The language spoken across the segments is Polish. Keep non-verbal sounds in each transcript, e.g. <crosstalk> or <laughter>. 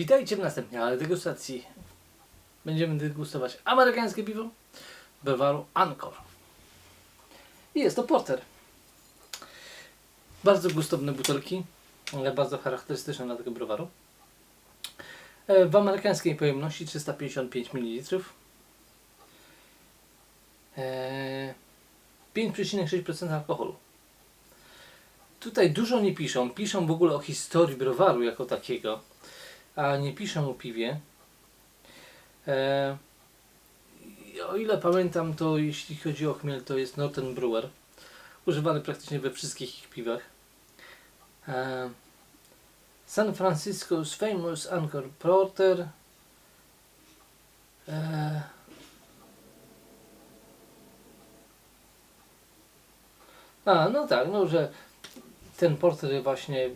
Witajcie w następnej ale degustacji. Będziemy degustować amerykańskie piwo browaru Anchor. I jest to porter. Bardzo gustowne butelki, ale bardzo charakterystyczne dla tego browaru. E, W amerykańskiej pojemności 355 ml. E, 5,6% alkoholu. Tutaj dużo nie piszą. Piszą w ogóle o historii browaru jako takiego, a nie piszą o piwie. E, o ile pamiętam, to jeśli chodzi o chmiel, to jest Northern Brewer. Używany praktycznie we wszystkich ich piwach. E, San Francisco's Famous Anchor Porter. E, a, no tak, no że ten porter właśnie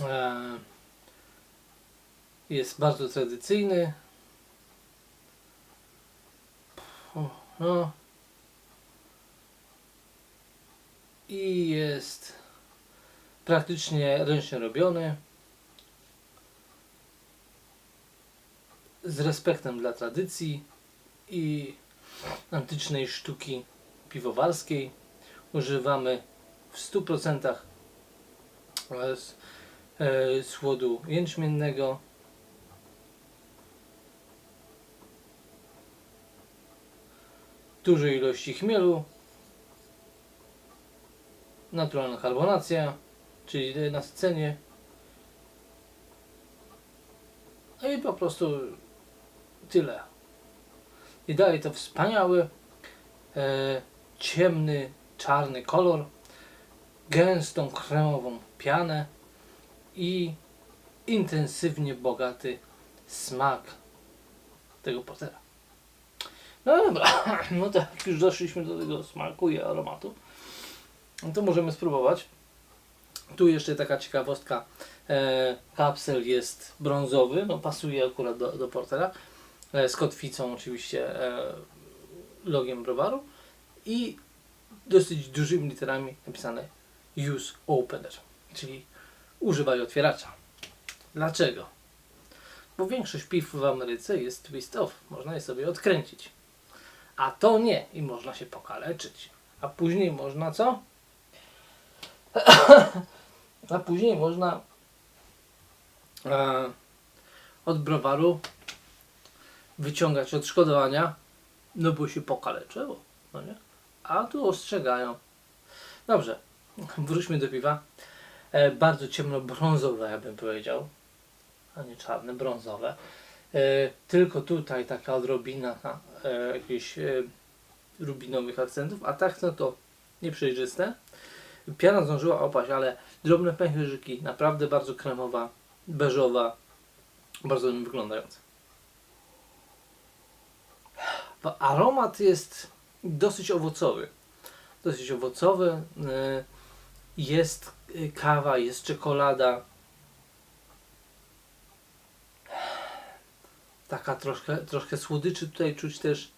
e, jest bardzo tradycyjny. No. I jest praktycznie ręcznie robiony. Z respektem dla tradycji i antycznej sztuki piwowarskiej. Używamy w 100% z- e, słodu jęczmiennego. Dużej ilości chmielu. Naturalna karbonacja, czyli nasycenie. No i po prostu tyle. I daje to wspaniały, e, ciemny, czarny kolor, gęstą, kremową pianę i intensywnie bogaty smak tego portera. No dobra, <clears throat> no tak, jak już doszliśmy do tego smaku i aromatu, no to możemy spróbować. Tu jeszcze taka ciekawostka, e, kapsel jest brązowy, no pasuje akurat do, do portera, e, z kotwicą oczywiście, e, logiem browaru i dosyć dużymi literami napisane use opener, czyli używaj otwieracza. Dlaczego? Bo większość piw w Ameryce jest twist off, można je sobie odkręcić. A to nie i można się pokaleczyć. A później można co? <laughs> A później można e, od browaru wyciągać odszkodowania, no bo się pokaleczyło, no nie? A tu ostrzegają. Dobrze, wróćmy do piwa. E, bardzo ciemno-brązowe, ja bym powiedział, a nie czarne, brązowe. E, tylko tutaj taka odrobina e, jakichś e, rubinowych akcentów, a tak no to nieprzejrzyste. Piana zdążyła opaść, ale drobne pęcherzyki, naprawdę bardzo kremowa, beżowa, bardzo ładnie wyglądająca. Aromat jest dosyć owocowy. Dosyć owocowy. e, Jest kawa, jest czekolada. Taka troszkę, troszkę słodyczy tutaj czuć też.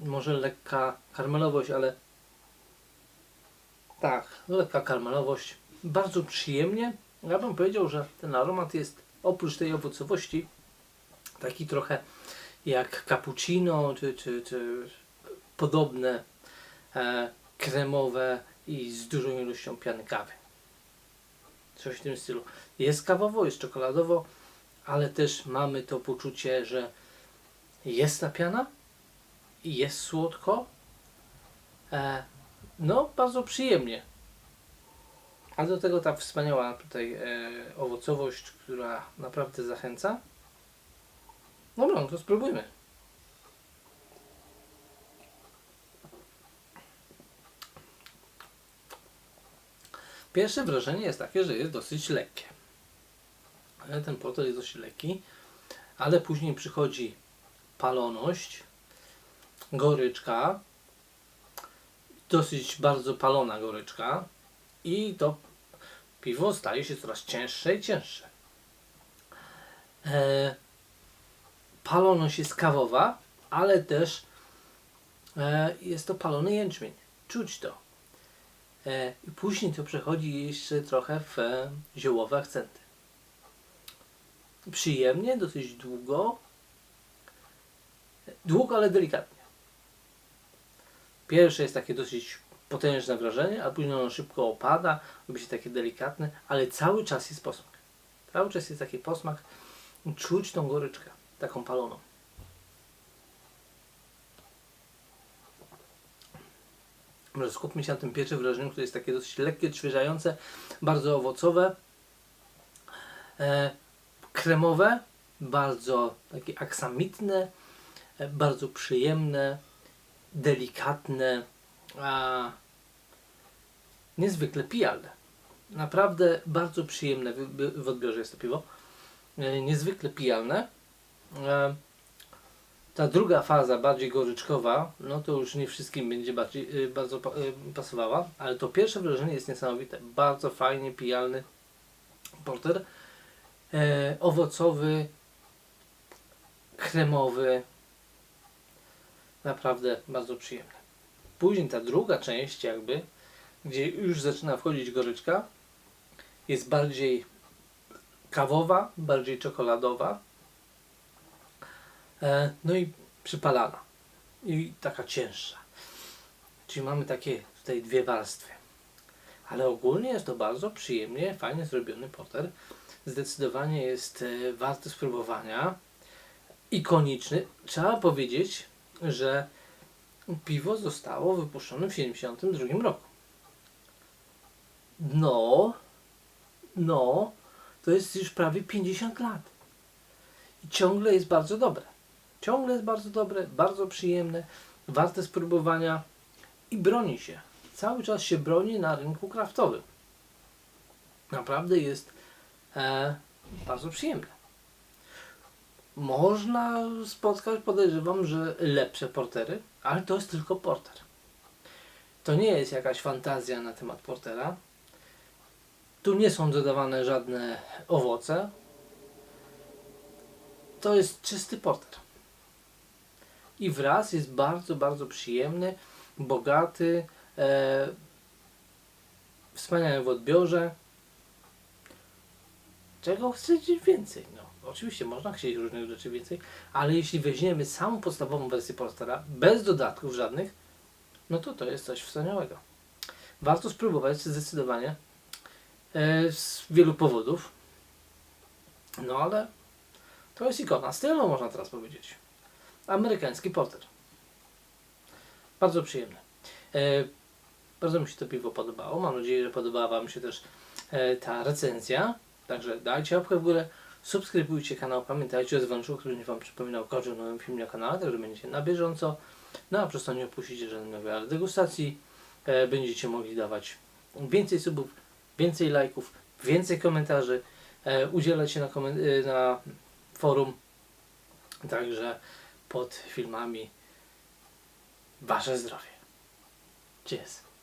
Może lekka karmelowość, ale tak, lekka karmelowość. Bardzo przyjemnie. Ja bym powiedział, że ten aromat jest oprócz tej owocowości taki trochę jak cappuccino, czy, czy, czy podobne e, kremowe i z dużą ilością piany kawy. Coś w tym stylu. Jest kawowo, jest czekoladowo, ale też mamy to poczucie, że jest ta piana i jest słodko. E, no, bardzo przyjemnie. A do tego ta wspaniała tutaj e, owocowość, która naprawdę zachęca. Dobra, no to spróbujmy. Pierwsze wrażenie jest takie, że jest dosyć lekkie. Ale Ten porter jest dosyć lekki, ale później przychodzi paloność, goryczka, dosyć bardzo palona goryczka i to piwo staje się coraz cięższe i cięższe. E, paloność jest kawowa, ale też e, jest to palony jęczmień. Czuć to. E, I później to przechodzi jeszcze trochę w e, ziołowe akcenty. Przyjemnie, dosyć długo. Długo, ale delikatnie. Pierwsze jest takie dosyć potężne wrażenie, a później ono szybko opada, robi się takie delikatne, ale cały czas jest posmak. Cały czas jest taki posmak. Czuć tą goryczkę, taką paloną. Może skupmy się na tym pierwszym wrażeniu, które jest takie dosyć lekkie, odświeżające, bardzo owocowe, e, kremowe, bardzo takie aksamitne, e, bardzo przyjemne, delikatne, a niezwykle pijalne. Naprawdę bardzo przyjemne w, odbiorze jest to piwo. E, niezwykle pijalne. E, ta druga faza, bardziej goryczkowa, no to już nie wszystkim będzie bardziej, bardzo pa- pasowała, ale to pierwsze wrażenie jest niesamowite. Bardzo fajnie pijalny porter. E, owocowy, kremowy. Naprawdę bardzo przyjemny. Później ta druga część jakby, gdzie już zaczyna wchodzić goryczka, jest bardziej kawowa, bardziej czekoladowa. E, no i przypalana. I taka cięższa. Czyli mamy takie tutaj dwie warstwy. Ale ogólnie jest to bardzo przyjemnie, fajnie zrobiony porter. Zdecydowanie jest e, warty spróbowania. Ikoniczny. Trzeba powiedzieć, że piwo zostało wypuszczone w 1972 roku. No, no, to jest już prawie 50 lat. I ciągle jest bardzo dobre. Ciągle jest bardzo dobre, bardzo przyjemne, warte spróbowania i broni się. Cały czas się broni na rynku kraftowym. Naprawdę jest e, bardzo przyjemne. Można spotkać, podejrzewam, że lepsze portery, ale to jest tylko porter. To nie jest jakaś fantazja na temat portera. Tu nie są dodawane żadne owoce. To jest czysty porter. I wraz jest bardzo, bardzo przyjemny, bogaty, e, w odbiorze. Czego chcecie więcej? No, oczywiście można chcieć różnych rzeczy więcej, ale jeśli weźmiemy samą podstawową wersję portera, bez dodatków żadnych, no to to jest coś wspaniałego. Warto spróbować zdecydowanie e, z wielu powodów. No ale to jest ikona stylu, można teraz powiedzieć. Amerykański porter. Bardzo przyjemny. E, bardzo mi się to piwo podobało. Mam nadzieję, że podobała Wam się też e, ta recenzja. Także dajcie łapkę w górę, subskrybujcie kanał, pamiętajcie o dzwonku, który nie Wam przypominał o nowym filmie na kanale, także będziecie na bieżąco. No a przez to nie opuścicie żadnej nowej degustacji. E, będziecie mogli dawać więcej subów, więcej lajków, więcej komentarzy, e, udzielać się na, na forum. Także pod filmami Wasze zdrowie. Cheers.